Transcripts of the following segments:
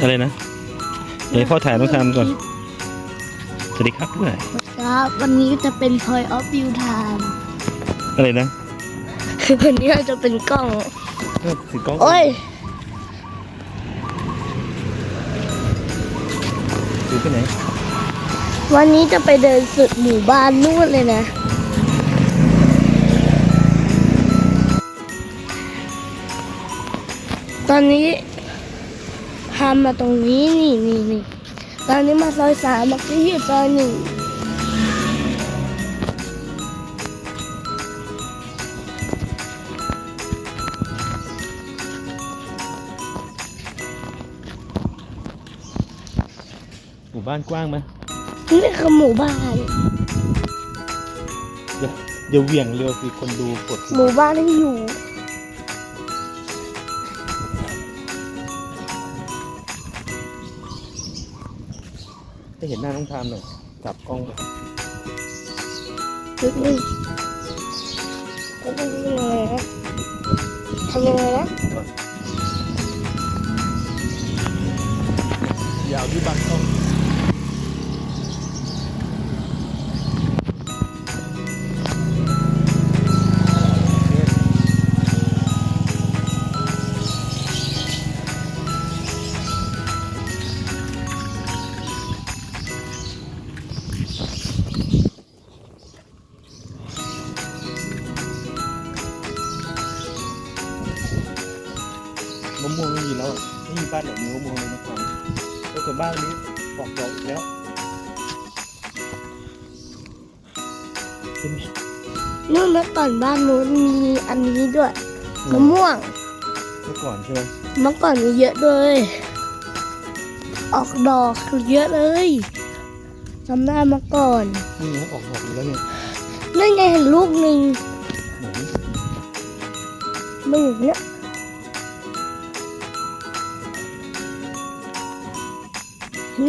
อะไรนะเดี๋ยวพ่อถ่ายน้องทำก่อน สวัสดีครับด้วยครับ วันนี้จะเป็น Point of View Time อะไรนะ วันนี้เราจะเป็นกล้อง ถือกล้องโอ้ย ถือไปไหนวันนี้จะไปเดินสุดหมู่บ้านนู่นเลยนะ ตอนนี้พามาตรงนี้นี่นี่นี่ตอนนี้มาซอยสามเมื่อกี้อยู่ซอยหนึ่งหมู่บ้านกว้างไหมนี่คือหมู่บ้าน เดี๋ยวเดี๋ยวเหวี่ยงเร็วสิคนดูกด หมู่บ้านที่อยู่ เห็นหน้าน้องทำหน่อยจับกล้องไปนิดนึงทำยังไงนะทำยังไงนะยาวที่บางกล้อง มะม่วงไม่มีแล้วอะไม่มีบ้านไหนมีมะม่วงเลยนะครับก็ส่วนบ้านนี้ออกดอกอีกแล้วเป็นนู่นเมื่อก่อนบ้านนู้นมีอันนี้ด้วยมะม่วงเมื่อก่อนใช่ไหมเมื่อก่อนมีเยอะเลย ออกดอกเยอะเลยจำได้มาก่อนนี่นะออกดอกอีกแล้วเนี่ยนั่นไงเห็นลูกหนึ่งไหนมันอยู่เนี่ย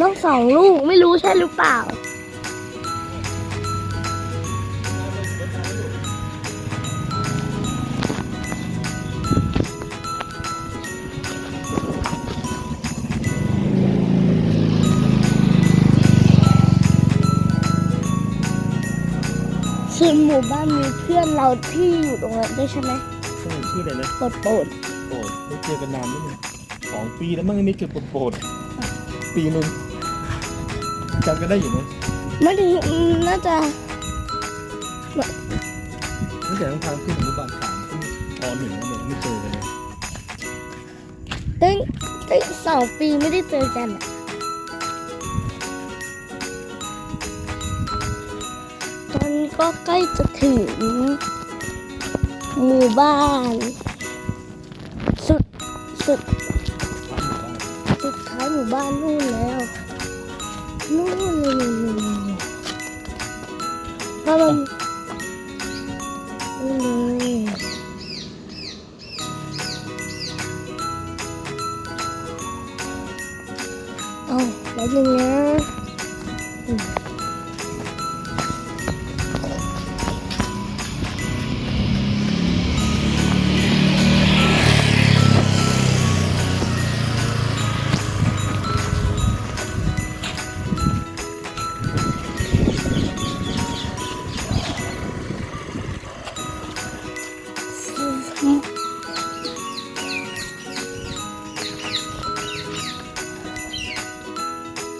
ต้องสองลูกไม่รู้ใช่หรือเปล่าส่วนหมู่บ้านมีเพื่อนเราที่อยู่ตรงนั้นด้วยใช่ไหมใช่ชื่ออะไรนะโปรดโปรดโปรดไม่เจอกันนานแล้วเนี่ยสองปีแล้วมั้งอันนี่เกิดโปรดโปรด ปีนึงจำกันได้อยู่ไหมไม่ถึงน่าจะตั้งแต่ต้องทางขึ้นอนุบาลสามขึ้นปหนึ่งแล้วเนี่ยไม่เจอกันเลยตั้งตั้งสองปีไม่ได้เจอกันอะตอนนี้ก็ใกล้จะถึงหมู่บ้าน สุดสุดบ้านหมู่บ้าน สุดท้ายหมู่บ้านนู่นแล้วนู่นนู่นนู่นถ้ามันนี่เลยเอาแล้วยังไง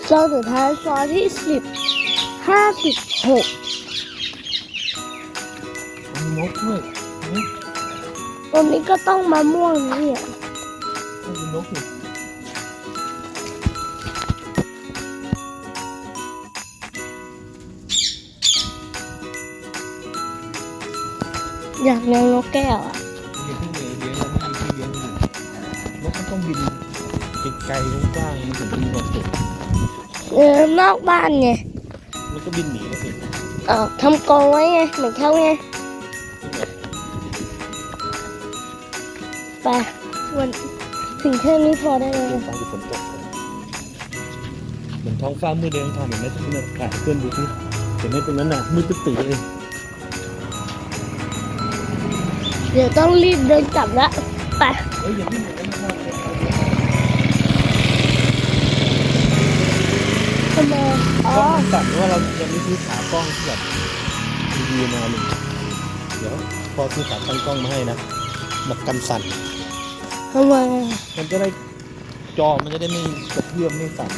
ซอยสุดท้ายซอยที่สิบห้าสิบหกมีนกด้วยนะตรงนี้ก็ต้องมะม่วงนะเนี่ย ต้องมีนกอยู่อยากเลี้ยงนกแก้วอะมีเพิ่งเลี้ยงเลี้ยงแล้วไม่มีที่เลี้ยงอยู่นกมันต้องบินไกลๆกว้างๆมันถึงจะมีความสุข เออนอกบ้านไงมันก็บินหนีมาสิเออทำกรงไว้ไงเหมือนเขาไงไปวันถึงแค่นี้พอได้เลยเดินฟังดูฝนตกเลยเหมือนท้องฟ้ามืดเลยต้องทำเห็นไหมทุกคนถ่ายเพื่อนดูสิเห็นไหมตรงนั้นน่ะมืดตึ๊ดตื่เลยเดี๋ยวต้องรีบเดินกลับละไป ไมอ๋กล้อองมันสั่นเพราะว่าเรายังไม่ซื้อขากล้องที่แบบดีๆมาหนึ่งเดี๋ยวพอซื้อขาตั้งกล้องมาให้นะมันกันสั่น ทำไมอะมันจะได้จอมันจะได้ไม่กระเพื่อมไม่สั่น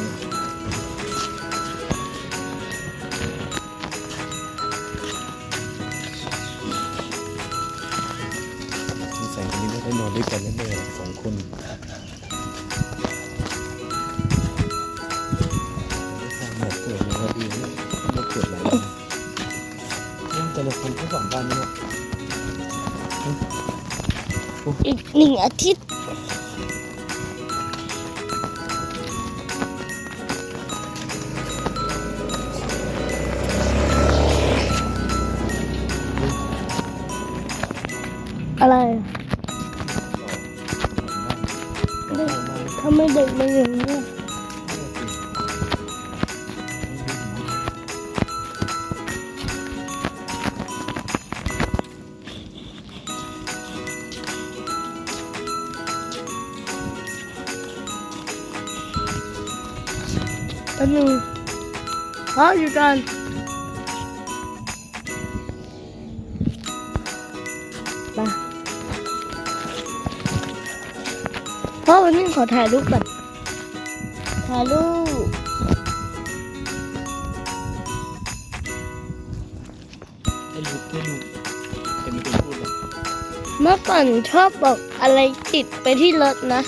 นนี่แต่ละคนทั้งสองบ้านนี่เนาะอีกหนึ่งอาทิตย์อะไรทำไมเด็กมันอย่างนี้ อันหนึ่งฮะอยู่กันมาพ่อวันนี้ขอถ่ายรูปก่อนถ่ายรูปให้ลูกให้ลูกเป็นคนพูดเลยเมื่อก่อนชอบบอกอะไรติดไปที่รถนะ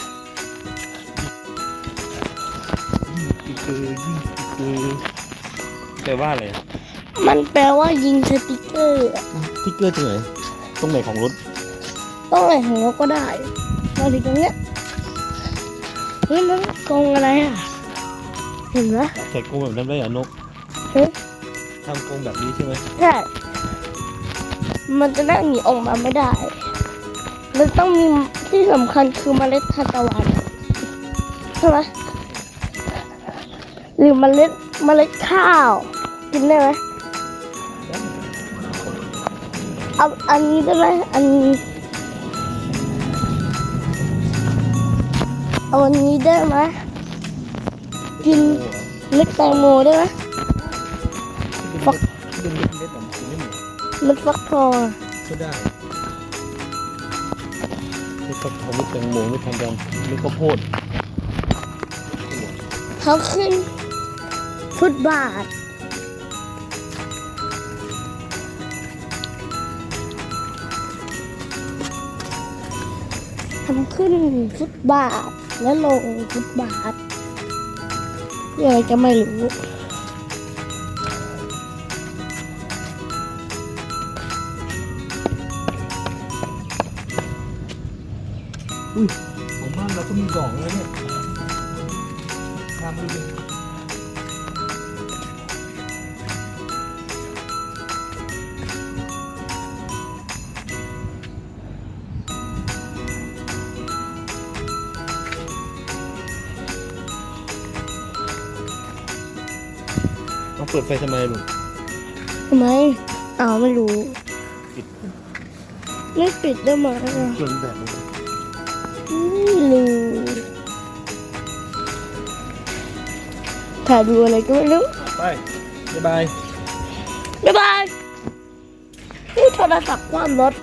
คือยิ่งคือแปลว่าอะไรอะมันแปลว่ายิงสติกเกอร์อะสติ๊กเกอร์ตรงไหนตรงไหนของรถต้องอะไรของเราก็ได้มาถึงตรงเนี้ยเฮ้ยมันกรงอะไรอะเห็นไหมใส่กรงแบบนั้นได้เหรอนกเฮ้ยทำกรงแบบนี้ใช่ไหมใช่มันจะนั่งหนีออกมาไม่ได้มันต้องมีที่สำคัญคือเมล็ดทานตะวันใช่ไหม หรือเมล็ดเมล็ดข้าว กินได้ไหมเอาอันนี้ได้ไหมอันนี้เอาอันนี้ได้ไหมกินเล็กแตงโมได้ไหมฟักเป็นเล็กๆแบบนี้ไม่เหมือนเม็ดฟักทองอะก็ได้ไม่ฟักทองไม่แตงโมไม่ทานยำไม่ข้าวโพดเขาขึ้น ฟุตบาท ทำขึ้นฟุตบาท แล้วลงฟุตบาทยังไงจะไม่รู้อุ้ยของบ้านเราก็มีดอกแล้วเนี่ยทำดูดิ เปิดไฟทำไมลูกทำไมอ้าวไม่รู้ ปิดไม่ปิดได้ไหมอะจนแบบนี้ไม่รู้ถ่ายดูอะไรก็ไม่รู้ไปบ๊ายบายบ๊ายบายนี่โทรศัพท์ความรถ